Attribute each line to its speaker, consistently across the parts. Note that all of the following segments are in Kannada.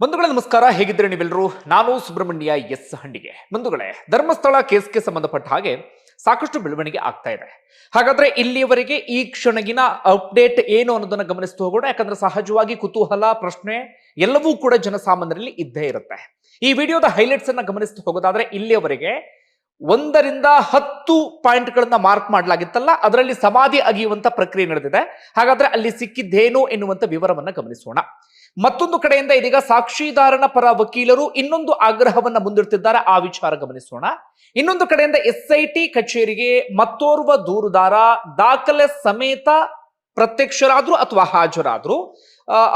Speaker 1: ಬಂಧುಗಳೇ, ನಮಸ್ಕಾರ. ಹೇಗಿದ್ರೆ ನೀವೆಲ್ಲರೂ? ನಾನು ಸುಬ್ರಹ್ಮಣ್ಯ ಎಸ್ ಹಂಡಿಗೆ ಬಂಧುಗಳೇ, ಧರ್ಮಸ್ಥಳ ಕೇಸ್ಗೆ ಸಂಬಂಧಪಟ್ಟ ಹಾಗೆ ಸಾಕಷ್ಟು ಬೆಳವಣಿಗೆ ಆಗ್ತಾ ಇದೆ. ಹಾಗಾದ್ರೆ ಇಲ್ಲಿಯವರೆಗೆ ಈ ಕ್ಷಣಗಿನ ಅಪ್ಡೇಟ್ ಏನು ಅನ್ನೋದನ್ನ ಗಮನಿಸ್ತು ಹೋಗೋಣ. ಯಾಕಂದ್ರೆ ಸಹಜವಾಗಿ ಕುತೂಹಲ, ಪ್ರಶ್ನೆ ಎಲ್ಲವೂ ಕೂಡ ಜನಸಾಮಾನ್ಯರಲ್ಲಿ ಇದ್ದೇ ಇರುತ್ತೆ. ಈ ವಿಡಿಯೋದ ಹೈಲೈಟ್ಸ್ ಅನ್ನ ಗಮನಿಸ್ತು ಹೋಗೋದಾದ್ರೆ ಇಲ್ಲಿಯವರೆಗೆ ಒಂದರಿಂದ ಹತ್ತು ಪಾಯಿಂಟ್ಗಳನ್ನ ಮಾರ್ಕ್ ಮಾಡಲಾಗಿತ್ತಲ್ಲ, ಅದರಲ್ಲಿ ಸಮಾಧಿ ಅಗಿಯುವಂತ ಪ್ರಕ್ರಿಯೆ ನಡೆದಿದೆ. ಹಾಗಾದ್ರೆ ಅಲ್ಲಿ ಸಿಕ್ಕಿದ್ದೇನು ಎನ್ನುವಂತ ವಿವರವನ್ನ ಗಮನಿಸೋಣ. ಮತ್ತೊಂದು ಕಡೆಯಿಂದ ಇದೀಗ ಸಾಕ್ಷಿದಾರನ ಪರ ವಕೀಲರು ಇನ್ನೊಂದು ಆಗ್ರಹವನ್ನ ಮುಂದಿಡ್ತಿದ್ದಾರೆ. ಆ ವಿಚಾರ ಗಮನಿಸೋಣ. ಇನ್ನೊಂದು ಕಡೆಯಿಂದ ಎಸ್ ಐ ಕಚೇರಿಗೆ ಮತ್ತೋರ್ವ ದೂರುದಾರ ದಾಖಲೆ ಸಮೇತ ಪ್ರತ್ಯಕ್ಷರಾದ್ರು ಅಥವಾ ಹಾಜರಾದ್ರು.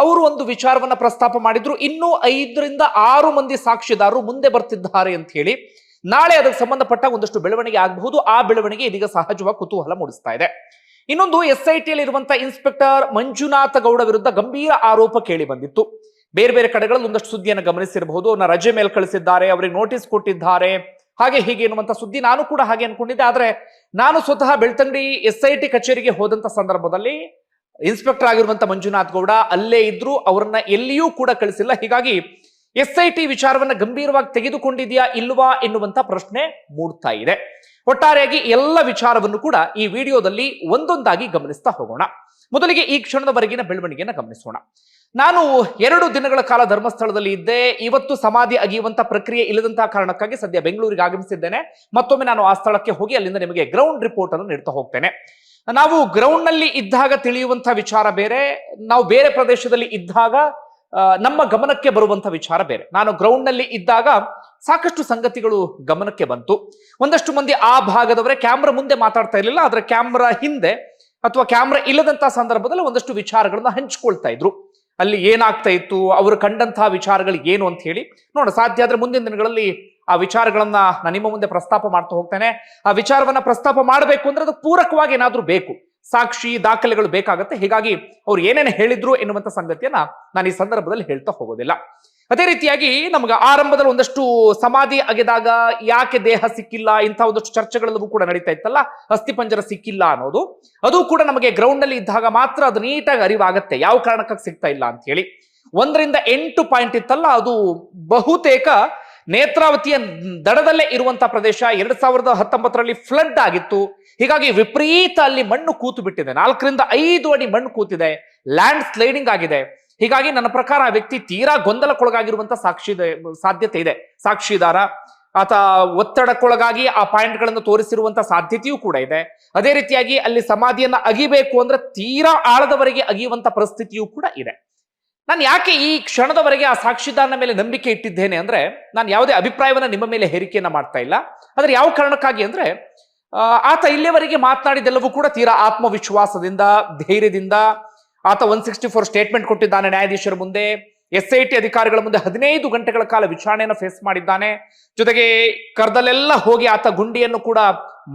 Speaker 1: ಅವರು ಒಂದು ವಿಚಾರವನ್ನ ಪ್ರಸ್ತಾಪ ಮಾಡಿದ್ರು. ಇನ್ನೂ ಐದರಿಂದ ಆರು ಮಂದಿ ಸಾಕ್ಷಿದಾರರು ಮುಂದೆ ಬರ್ತಿದ್ದಾರೆ ಅಂತ ಹೇಳಿ ನಾಳೆ ಅದಕ್ಕೆ ಸಂಬಂಧಪಟ್ಟ ಒಂದಷ್ಟು ಬೆಳವಣಿಗೆ ಆಗಬಹುದು. ಆ ಬೆಳವಣಿಗೆ ಇದೀಗ ಸಹಜವಾಗಿ ಕುತೂಹಲ ಮೂಡಿಸ್ತಾ ಇದೆ. ಇನ್ನೊಂದು ಎಸ್ ಐ ಟಿಯಲ್ಲಿ ಇರುವಂತಹ ಇನ್ಸ್ಪೆಕ್ಟರ್ ಮಂಜುನಾಥ ಗೌಡ ವಿರುದ್ಧ ಗಂಭೀರ ಆರೋಪ ಕೇಳಿ ಬಂದಿತ್ತು. ಬೇರೆ ಬೇರೆ ಕಡೆಗಳಲ್ಲಿ ಒಂದಷ್ಟು ಸುದ್ದಿಯನ್ನು ಗಮನಿಸಿರಬಹುದು. ಅವ್ರನ್ನ ರಜೆ ಮೇಲೆ ಕಳಿಸಿದ್ದಾರೆ, ಅವರಿಗೆ ನೋಟಿಸ್ ಕೊಟ್ಟಿದ್ದಾರೆ. ಹಾಗೆ ಹೀಗೆ ಎನ್ನುವಂತ ಸುದ್ದಿ ನಾನು ಕೂಡ ಹಾಗೆ ಅನ್ಕೊಂಡಿದ್ದೆ. ಆದ್ರೆ ನಾನು ಸ್ವತಃ ಬೆಳ್ತಂಗಡಿ ಎಸ್ ಐ ಟಿ ಕಚೇರಿಗೆ ಹೋದಂತ ಸಂದರ್ಭದಲ್ಲಿ ಇನ್ಸ್ಪೆಕ್ಟರ್ ಆಗಿರುವಂತ ಮಂಜುನಾಥ್ ಗೌಡ ಅಲ್ಲೇ ಇದ್ರು. ಅವರನ್ನ ಎಲ್ಲಿಯೂ ಕೂಡ ಕಳಿಸಿಲ್ಲ. ಹೀಗಾಗಿ ಎಸ್ ಐ ಟಿ ವಿಚಾರವನ್ನ ಗಂಭೀರವಾಗಿ ತೆಗೆದುಕೊಂಡಿದೆಯಾ ಇಲ್ವಾ ಎನ್ನುವಂತ ಪ್ರಶ್ನೆ ಮೂಡ್ತಾ ಇದೆ. ಒಟ್ಟಾರೆಯಾಗಿ ಎಲ್ಲ ವಿಚಾರವನ್ನು ಕೂಡ ಈ ವಿಡಿಯೋದಲ್ಲಿ ಒಂದೊಂದಾಗಿ ಗಮನಿಸ್ತಾ ಹೋಗೋಣ. ಮೊದಲಿಗೆ ಈ ಕ್ಷಣದವರೆಗಿನ ಬೆಳವಣಿಗೆಯನ್ನು ಗಮನಿಸೋಣ. ನಾನು ಎರಡು ದಿನಗಳ ಕಾಲ ಧರ್ಮಸ್ಥಳದಲ್ಲಿ ಇದ್ದೆ. ಇವತ್ತು ಸಮಾಧಿ ಅಗಿಯುವಂತಹ ಪ್ರಕ್ರಿಯೆ ಇಲ್ಲದಂತಹ ಕಾರಣಕ್ಕಾಗಿ ಸದ್ಯ ಬೆಂಗಳೂರಿಗೆ ಆಗಮಿಸಿದ್ದೇನೆ. ಮತ್ತೊಮ್ಮೆ ನಾನು ಆ ಸ್ಥಳಕ್ಕೆ ಹೋಗಿ ಅಲ್ಲಿಂದ ನಿಮಗೆ ಗ್ರೌಂಡ್ ರಿಪೋರ್ಟ್ ಅನ್ನು ನೀಡ್ತಾ ಹೋಗ್ತೇನೆ. ನಾವು ಗ್ರೌಂಡ್ನಲ್ಲಿ ಇದ್ದಾಗ ತಿಳಿಯುವಂತಹ ವಿಚಾರ ಬೇರೆ. ನಾವು ಬೇರೆ ಪ್ರದೇಶದಲ್ಲಿ ಇದ್ದಾಗ ನಮ್ಮ ಗಮನಕ್ಕೆ ಬರುವಂತ ವಿಚಾರ ಬೇರೆ. ನಾನು ಗ್ರೌಂಡ್ನಲ್ಲಿ ಇದ್ದಾಗ ಸಾಕಷ್ಟು ಸಂಗತಿಗಳು ಗಮನಕ್ಕೆ ಬಂತು. ಒಂದಷ್ಟು ಮಂದಿ ಆ ಭಾಗದವರೇ ಕ್ಯಾಮ್ರಾ ಮುಂದೆ ಮಾತಾಡ್ತಾ ಇರಲಿಲ್ಲ, ಆದ್ರೆ ಕ್ಯಾಮ್ರಾ ಹಿಂದೆ ಅಥವಾ ಕ್ಯಾಮ್ರಾ ಇಲ್ಲದಂತ ಸಂದರ್ಭದಲ್ಲಿ ಒಂದಷ್ಟು ವಿಚಾರಗಳನ್ನ ಹಂಚಿಕೊಳ್ತಾ ಇದ್ರು. ಅಲ್ಲಿ ಏನಾಗ್ತಾ ಇತ್ತು, ಅವರು ಕಂಡಂತಹ ವಿಚಾರಗಳು ಏನು ಅಂತ ಹೇಳಿ ನೋಡ ಸಾಧ್ಯ ಆದ್ರೆ ಮುಂದಿನ ದಿನಗಳಲ್ಲಿ ಆ ವಿಚಾರಗಳನ್ನ ನಾನು ನಿಮ್ಮ ಮುಂದೆ ಪ್ರಸ್ತಾಪ ಮಾಡ್ತಾ ಹೋಗ್ತೇನೆ. ಆ ವಿಚಾರವನ್ನ ಪ್ರಸ್ತಾಪ ಮಾಡಬೇಕು ಅಂದ್ರೆ ಅದು ಪೂರಕವಾಗಿ ಏನಾದ್ರೂ ಬೇಕು. ಸಾಕ್ಷಿ ದಾಖಲೆಗಳು ಬೇಕಾಗುತ್ತೆ. ಹೀಗಾಗಿ ಅವ್ರು ಏನೇನು ಹೇಳಿದ್ರು ಎನ್ನುವಂತ ಸಂಗತಿಯನ್ನ ನಾನು ಈ ಸಂದರ್ಭದಲ್ಲಿ ಹೇಳ್ತಾ ಹೋಗೋದಿಲ್ಲ. ಅದೇ ರೀತಿಯಾಗಿ ನಮ್ಗೆ ಆರಂಭದಲ್ಲಿ ಒಂದಷ್ಟು ಸಮಾಧಿ ಅಗೆದಾಗ ಯಾಕೆ ದೇಹ ಸಿಕ್ಕಿಲ್ಲ, ಇಂಥ ಒಂದಷ್ಟು ಚರ್ಚೆಗಳೆಲ್ಲವೂ ಕೂಡ ನಡೀತಾ ಇತ್ತಲ್ಲ? ಅಸ್ಥಿಪಂಜರ ಸಿಕ್ಕಿಲ್ಲ ಅನ್ನೋದು. ಅದು ಕೂಡ ನಮಗೆ ಗ್ರೌಂಡ್ ಅಲ್ಲಿ ಇದ್ದಾಗ ಮಾತ್ರ ಅದು ನೀಟಾಗಿ ಅರಿವಾಗತ್ತೆ. ಯಾವ ಕಾರಣಕ್ಕಾಗಿ ಸಿಗ್ತಾ ಇಲ್ಲ ಅಂತ ಹೇಳಿ ಒಂದರಿಂದ ಎಂಟು ಪಾಯಿಂಟ್ ಇತ್ತಲ್ಲ, ಅದು ಬಹುತೇಕ ನೇತ್ರಾವತಿಯ ದಡದಲ್ಲೇ ಇರುವಂತಹ ಪ್ರದೇಶ ಎರಡ್ ಸಾವಿರದ ಹತ್ತೊಂಬತ್ತರಲ್ಲಿ ಫ್ಲಡ್ ಆಗಿತ್ತು. ಹೀಗಾಗಿ ವಿಪರೀತ ಅಲ್ಲಿ ಮಣ್ಣು ಕೂತು ಬಿಟ್ಟಿದೆ ನಾಲ್ಕರಿಂದ ಐದು ಅಡಿ ಮಣ್ಣು ಕೂತಿದೆ. ಲ್ಯಾಂಡ್ ಸ್ಲೈಡಿಂಗ್ ಆಗಿದೆ. ಹೀಗಾಗಿ ನನ್ನ ಪ್ರಕಾರ ಆ ವ್ಯಕ್ತಿ ತೀರಾ ಗೊಂದಲಕ್ಕೊಳಗಾಗಿರುವಂತಹ ಸಾಕ್ಷಿ ಸಾಧ್ಯತೆ ಇದೆ. ಸಾಕ್ಷಿದಾರ, ಆತ ಒತ್ತಡಕ್ಕೊಳಗಾಗಿ ಆ ಪಾಯಿಂಟ್ಗಳನ್ನು ತೋರಿಸಿರುವಂತ ಸಾಧ್ಯತೆಯೂ ಕೂಡ ಇದೆ. ಅದೇ ರೀತಿಯಾಗಿ ಅಲ್ಲಿ ಸಮಾಧಿಯನ್ನ ಅಗಿಬೇಕು ಅಂದ್ರೆ ತೀರಾ ಆಳದವರೆಗೆ ಅಗಿಯುವಂತ ಪರಿಸ್ಥಿತಿಯೂ ಕೂಡ ಇದೆ. ನಾನು ಯಾಕೆ ಈ ಕ್ಷಣದವರೆಗೆ ಆ ಸಾಕ್ಷಿದಾರನ ಮೇಲೆ ನಂಬಿಕೆ ಇಟ್ಟಿದ್ದೇನೆ ಅಂದ್ರೆ ನಾನು ಯಾವುದೇ ಅಭಿಪ್ರಾಯವನ್ನು ನಿಮ್ಮ ಮೇಲೆ ಹೇರಿಕೆಯನ್ನ ಮಾಡ್ತಾ ಇಲ್ಲ. ಆದರೆ ಯಾವ ಕಾರಣಕ್ಕಾಗಿ ಅಂದ್ರೆ ಆತ ಇಲ್ಲಿಯವರೆಗೆ ಮಾತನಾಡಿದೆಲ್ಲವೂ ಕೂಡ ತೀರಾ ಆತ್ಮವಿಶ್ವಾಸದಿಂದ, ಧೈರ್ಯದಿಂದ. ಆತ ಒನ್ ಸಿಕ್ಸ್ಟಿ ಫೋರ್ ಸ್ಟೇಟ್ಮೆಂಟ್ ಕೊಟ್ಟಿದ್ದಾನೆ ನ್ಯಾಯಾಧೀಶರ ಮುಂದೆ. ಎಸ್ ಐ ಟಿ ಅಧಿಕಾರಿಗಳ ಮುಂದೆ ಹದಿನೈದು ಗಂಟೆಗಳ ಕಾಲ ವಿಚಾರಣೆಯನ್ನು ಫೇಸ್ ಮಾಡಿದ್ದಾನೆ. ಜೊತೆಗೆ ಕರ್ದಲ್ಲೆಲ್ಲ ಹೋಗಿ ಆತ ಗುಂಡಿಯನ್ನು ಕೂಡ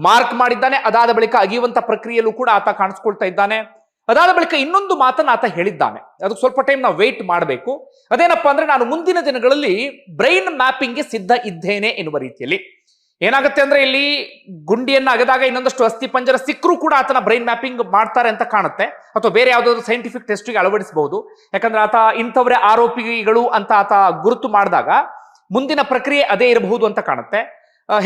Speaker 1: ಮಾರ್ಕ್ ಮಾಡಿದ್ದಾನೆ. ಅದಾದ ಬಳಿಕ ಅಗಿಯುವಂತ ಪ್ರಕ್ರಿಯೆಯಲ್ಲೂ ಕೂಡ ಆತ ಕಾಣಿಸ್ಕೊಳ್ತಾ ಇದ್ದಾನೆ. ಅದಾದ ಬಳಿಕ ಇನ್ನೊಂದು ಮಾತನ್ನು ಆತ ಹೇಳಿದ್ದಾನೆ. ಅದಕ್ಕೆ ಸ್ವಲ್ಪ ಟೈಮ್ ನಾವು ವೇಟ್ ಮಾಡಬೇಕು. ಅದೇನಪ್ಪ ಅಂದ್ರೆ ನಾನು ಮುಂದಿನ ದಿನಗಳಲ್ಲಿ ಬ್ರೈನ್ ಮ್ಯಾಪಿಂಗ್ಗೆ ಸಿದ್ಧ ಇದ್ದೇನೆ ಎನ್ನುವ ರೀತಿಯಲ್ಲಿ. ಏನಾಗುತ್ತೆ ಅಂದ್ರೆ ಇಲ್ಲಿ ಗುಂಡಿಯನ್ನ ಅಗದಾಗ ಇನ್ನೊಂದಷ್ಟು ಅಸ್ಥಿ ಪಂಜರ ಸಿಕ್ಕರೂ ಕೂಡ ಆತನ ಬ್ರೈನ್ ಮ್ಯಾಪಿಂಗ್ ಮಾಡ್ತಾರೆ ಅಂತ ಕಾಣುತ್ತೆ. ಅಥವಾ ಬೇರೆ ಯಾವುದಾದ್ರು ಸೈಂಟಿಫಿಕ್ ಟೆಸ್ಟ್ಗೆ ಅಳವಡಿಸಬಹುದು ಯಾಕಂದ್ರೆ ಆತ ಇಂಥವರೇ ಆರೋಪಿಗಳು ಅಂತ ಆತ ಗುರುತು ಮಾಡಿದಾಗ ಮುಂದಿನ ಪ್ರಕ್ರಿಯೆ ಅದೇ ಇರಬಹುದು ಅಂತ ಕಾಣುತ್ತೆ.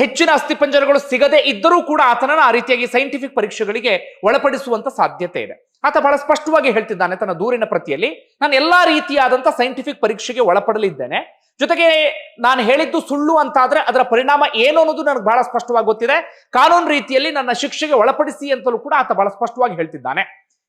Speaker 1: ಹೆಚ್ಚಿನ ಅಸ್ಥಿಪಂಜರಗಳು ಸಿಗದೇ ಇದ್ದರೂ ಕೂಡ ಆತನನ್ನ ಆ ರೀತಿಯಾಗಿ ಸೈಂಟಿಫಿಕ್ ಪರೀಕ್ಷೆಗಳಿಗೆ ಒಳಪಡಿಸುವಂತ ಸಾಧ್ಯತೆ ಇದೆ. ಆತ ಬಹಳ ಸ್ಪಷ್ಟವಾಗಿ ಹೇಳ್ತಿದ್ದಾನೆ ತನ್ನ ದೂರಿನ ಪ್ರತಿಯಲ್ಲಿ, ನಾನು ಎಲ್ಲಾ ರೀತಿಯಾದಂಥ ಸೈಂಟಿಫಿಕ್ ಪರೀಕ್ಷೆಗೆ ಒಳಪಡಲಿದ್ದೇನೆ. ಜೊತೆಗೆ ನಾನು ಹೇಳಿದ್ದು ಸುಳ್ಳು ಅಂತ ಆದ್ರೆ ಅದರ ಪರಿಣಾಮ ಏನು ಅನ್ನೋದು ನನಗೆ ಬಹಳ ಸ್ಪಷ್ಟವಾಗಿ ಗೊತ್ತಿದೆ. ಕಾನೂನು ರೀತಿಯಲ್ಲಿ ನನ್ನ ಶಿಕ್ಷೆಗೆ ಒಳಪಡಿಸಿ ಅಂತಲೂ ಕೂಡ ಆತ ಬಹಳ ಸ್ಪಷ್ಟವಾಗಿ ಹೇಳ್ತಿದ್ದಾನೆ.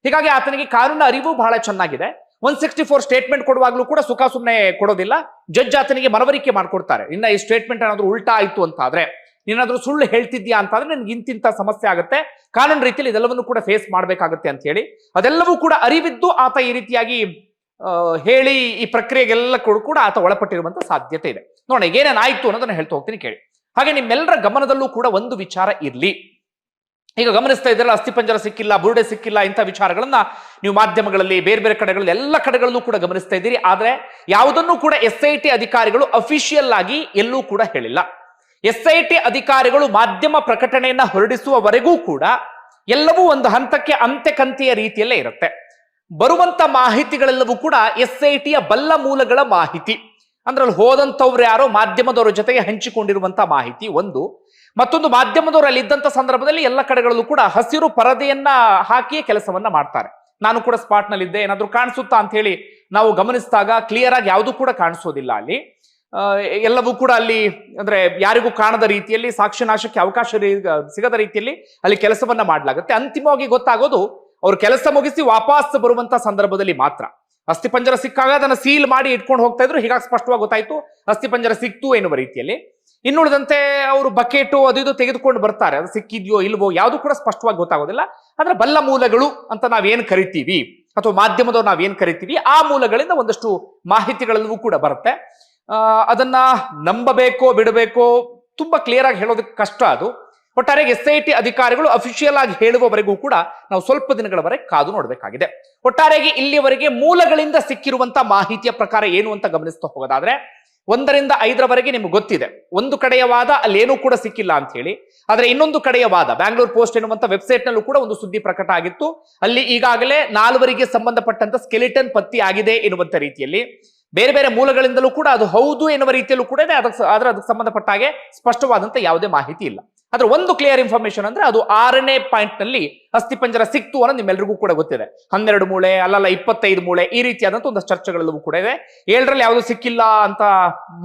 Speaker 1: ಹೀಗಾಗಿ ಆತನಿಗೆ ಕಾನೂನಿನ ಅರಿವು ಬಹಳ ಚೆನ್ನಾಗಿದೆ. ಒನ್ ಸಿಕ್ಸ್ಟಿ ಫೋರ್ ಸ್ಟೇಟ್ಮೆಂಟ್ ಕೊಡುವಾಗಲೂ ಕೂಡ ಸುಖ ಸುಮ್ಮನೆ ಕೊಡೋದಿಲ್ಲ. ಜಡ್ಜ್ ಆತನಿಗೆ ಮನವರಿಕೆ ಮಾಡಿಕೊಡ್ತಾರೆ. ಇನ್ನ ಈ ಸ್ಟೇಟ್ಮೆಂಟ್ ಏನಾದರೂ ಉಲ್ಟಾ ಆಯ್ತು ಅಂತ ಆದ್ರೆ ನೀನಾದ್ರೂ ಸುಳ್ಳು ಹೇಳ್ತಿದ್ಯಾ ಅಂತಂದ್ರೆ ನನ್ಗೆ ಇಂತಿಂತ ಸಮಸ್ಯೆ ಆಗುತ್ತೆ. ಕಾನೂನು ರೀತಿಯಲ್ಲಿ ಇದೆಲ್ಲವನ್ನು ಕೂಡ ಫೇಸ್ ಮಾಡ್ಬೇಕಾಗತ್ತೆ ಅಂತ ಹೇಳಿ. ಅದೆಲ್ಲವೂ ಕೂಡ ಅರಿವಿದ್ದು ಆತ ಈ ರೀತಿಯಾಗಿ ಹೇಳಿ ಈ ಪ್ರಕ್ರಿಯೆಗೆಲ್ಲ ಕೂಡ ಆತ ಒಳಪಟ್ಟಿರುವಂತ ಸಾಧ್ಯತೆ ಇದೆ. ನೋಡೋಣ ಏನೇನಾಯ್ತು ಅನ್ನೋದನ್ನ ಹೇಳ್ತಾ ಹೋಗ್ತೀನಿ ಕೇಳಿ. ಹಾಗೆ ನಿಮ್ಮೆಲ್ಲರ ಗಮನದಲ್ಲೂ ಕೂಡ ಒಂದು ವಿಚಾರ ಇರಲಿ. ಈಗ ಗಮನಿಸ್ತಾ ಇದ್ದೀರಲ್ಲ ಅಸ್ಥಿಪಂಜರ ಸಿಕ್ಕಿಲ್ಲ, ಬುರುಡೆ ಸಿಕ್ಕಿಲ್ಲ, ಇಂಥ ವಿಚಾರಗಳನ್ನ ನೀವು ಮಾಧ್ಯಮಗಳಲ್ಲಿ, ಬೇರೆ ಬೇರೆ ಕಡೆಗಳಲ್ಲಿ ಎಲ್ಲ ಕಡೆಗಳಲ್ಲೂ ಕೂಡ ಗಮನಿಸ್ತಾ ಇದ್ದೀರಿ. ಆದ್ರೆ ಯಾವುದನ್ನು ಕೂಡ ಎಸ್ ಅಧಿಕಾರಿಗಳು ಅಫಿಷಿಯಲ್ ಆಗಿ ಎಲ್ಲೂ ಕೂಡ ಹೇಳಿಲ್ಲ. ಎಸ್ ಐ ಟಿ ಅಧಿಕಾರಿಗಳು ಮಾಧ್ಯಮ ಪ್ರಕಟಣೆಯನ್ನ ಹೊರಡಿಸುವವರೆಗೂ ಕೂಡ ಎಲ್ಲವೂ ಒಂದು ಹಂತಕ್ಕೆ ಅಂತೆ ಕಂತೆಯ ರೀತಿಯಲ್ಲೇ ಇರುತ್ತೆ. ಬರುವಂತ ಮಾಹಿತಿಗಳೆಲ್ಲವೂ ಕೂಡ ಎಸ್ ಬಲ್ಲ ಮೂಲಗಳ ಮಾಹಿತಿ. ಅಂದ್ರೆ ಅಲ್ಲಿ ಹೋದಂಥವ್ರು ಯಾರೋ ಮಾಧ್ಯಮದವರ ಜೊತೆಗೆ ಹಂಚಿಕೊಂಡಿರುವಂತ ಮಾಹಿತಿ ಒಂದು. ಮತ್ತೊಂದು ಮಾಧ್ಯಮದವರು ಅಲ್ಲಿ ಸಂದರ್ಭದಲ್ಲಿ ಎಲ್ಲ ಕಡೆಗಳಲ್ಲೂ ಕೂಡ ಹಸಿರು ಪರದೆಯನ್ನ ಹಾಕಿಯೇ ಕೆಲಸವನ್ನ ಮಾಡ್ತಾರೆ. ನಾನು ಕೂಡ ಸ್ಪಾಟ್ನಲ್ಲಿದ್ದೆ ಏನಾದರೂ ಕಾಣಿಸುತ್ತಾ ಅಂತ ಹೇಳಿ ನಾವು ಗಮನಿಸಿದಾಗ ಕ್ಲಿಯರ್ ಆಗಿ ಯಾವುದು ಕೂಡ ಕಾಣಿಸೋದಿಲ್ಲ ಅಲ್ಲಿ. ಎಲ್ಲವೂ ಕೂಡ ಅಲ್ಲಿ, ಅಂದ್ರೆ ಯಾರಿಗೂ ಕಾಣದ ರೀತಿಯಲ್ಲಿ, ಸಾಕ್ಷ್ಯನಾಶಕ್ಕೆ ಅವಕಾಶ ಸಿಗದ ರೀತಿಯಲ್ಲಿ ಅಲ್ಲಿ ಕೆಲಸವನ್ನ ಮಾಡಲಾಗುತ್ತೆ. ಅಂತಿಮವಾಗಿ ಗೊತ್ತಾಗೋದು, ಅವ್ರು ಕೆಲಸ ಮುಗಿಸಿ ವಾಪಸ್ ಬರುವಂತ ಸಂದರ್ಭದಲ್ಲಿ ಮಾತ್ರ. ಅಸ್ಥಿಪಂಜರ ಸಿಕ್ಕಾಗ ಅದನ್ನ ಸೀಲ್ ಮಾಡಿ ಇಟ್ಕೊಂಡು ಹೋಗ್ತಾ ಇದ್ರು, ಹೀಗಾಗಿ ಸ್ಪಷ್ಟವಾಗಿ ಗೊತ್ತಾಯ್ತು ಅಸ್ಥಿಪಂಜರ ಸಿಕ್ತು ಎನ್ನುವ ರೀತಿಯಲ್ಲಿ. ಇನ್ನುಳಿದಂತೆ ಅವರು ಬಕೆಟು ಅದು ಇದು ತೆಗೆದುಕೊಂಡು ಬರ್ತಾರೆ. ಅದು ಸಿಕ್ಕಿದ್ಯೋ ಇಲ್ವೋ ಯಾವುದು ಕೂಡ ಸ್ಪಷ್ಟವಾಗಿ ಗೊತ್ತಾಗೋದಿಲ್ಲ. ಅಂದ್ರೆ ಬಲ್ಲ ಮೂಲಗಳು ಅಂತ ನಾವೇನು ಕರಿತೀವಿ? ಅಥವಾ ಮಾಧ್ಯಮದವ್ರು ನಾವೇನು ಕರಿತೀವಿ? ಆ ಮೂಲಗಳಿಂದ ಒಂದಷ್ಟು ಮಾಹಿತಿಗಳೆಲ್ಲವೂ ಕೂಡ ಬರುತ್ತೆ. ಅದನ್ನ ನಂಬಬೇಕೋ ಬಿಡಬೇಕೋ ತುಂಬಾ ಕ್ಲಿಯರ್ ಆಗಿ ಹೇಳೋದಕ್ಕೆ ಕಷ್ಟ ಅದು. ಒಟ್ಟಾರೆಗೆ ಎಸ್ ಐ ಟಿ ಅಧಿಕಾರಿಗಳು ಅಫಿಷಿಯಲ್ ಆಗಿ ಹೇಳುವವರೆಗೂ ಕೂಡ ನಾವು ಸ್ವಲ್ಪ ದಿನಗಳವರೆಗೆ ಕಾದು ನೋಡಬೇಕಾಗಿದೆ. ಒಟ್ಟಾರೆಗೆ ಇಲ್ಲಿಯವರೆಗೆ ಮೂಲಗಳಿಂದ ಸಿಕ್ಕಿರುವಂತ ಮಾಹಿತಿಯ ಪ್ರಕಾರ ಏನು ಅಂತ ಗಮನಿಸ್ತಾ ಹೋಗೋದಾದ್ರೆ, ಒಂದರಿಂದ ಐದರವರೆಗೆ ನಿಮ್ಗೆ ಗೊತ್ತಿದೆ. ಒಂದು ಕಡೆಯ ವಾದ ಅಲ್ಲೇನೂ ಕೂಡ ಸಿಕ್ಕಿಲ್ಲ ಅಂತ ಹೇಳಿ. ಆದರೆ ಇನ್ನೊಂದು ಕಡೆಯ ವಾದ ಬ್ಯಾಂಗ್ಳೂರ್ ಪೋಸ್ಟ್ ಎನ್ನುವಂತ ವೆಬ್ಸೈಟ್ ನಲ್ಲೂ ಕೂಡ ಒಂದು ಸುದ್ದಿ ಪ್ರಕಟ ಆಗಿತ್ತು. ಅಲ್ಲಿ ಈಗಾಗಲೇ ನಾಲ್ವರಿಗೆ ಸಂಬಂಧಪಟ್ಟಂತ ಸ್ಕೆಲಿಟನ್ ಪತ್ತಿ ಆಗಿದೆ ಎನ್ನುವಂತ ರೀತಿಯಲ್ಲಿ. ಬೇರೆ ಬೇರೆ ಮೂಲಗಳಿಂದಲೂ ಕೂಡ ಅದು ಹೌದು ಎನ್ನುವ ರೀತಿಯಲ್ಲೂ ಕೂಡ ಅದಕ್ಕೆ ಆದ್ರೆ ಅದಕ್ಕೆ ಸಂಬಂಧಪಟ್ಟ ಹಾಗೆ ಸ್ಪಷ್ಟವಾದಂತ ಯಾವುದೇ ಮಾಹಿತಿ ಇಲ್ಲ. ಆದ್ರೆ ಒಂದು ಕ್ಲಿಯರ್ ಇನ್ಫಾರ್ಮೇಶನ್ ಅಂದ್ರೆ ಅದು ಆರನೇ ಪಾಯಿಂಟ್ನಲ್ಲಿ ಅಸ್ಥಿಪಂಜರ ಸಿಕ್ತು ಅನ್ನೋದು ನಿಮ್ಮೆಲ್ಲರಿಗೂ ಕೂಡ ಗೊತ್ತಿದೆ. ಹನ್ನೆರಡು ಮೂಳೆ, ಅಲ್ಲಲ್ಲ ಇಪ್ಪತ್ತೈದು ಮೂಳೆ ಈ ರೀತಿಯಾದಂತ ಒಂದು ಚರ್ಚೆಗಳಲ್ಲೂ ಕೂಡ ಇದೆ. ಏಳರಲ್ಲಿ ಯಾವುದು ಸಿಕ್ಕಿಲ್ಲ ಅಂತ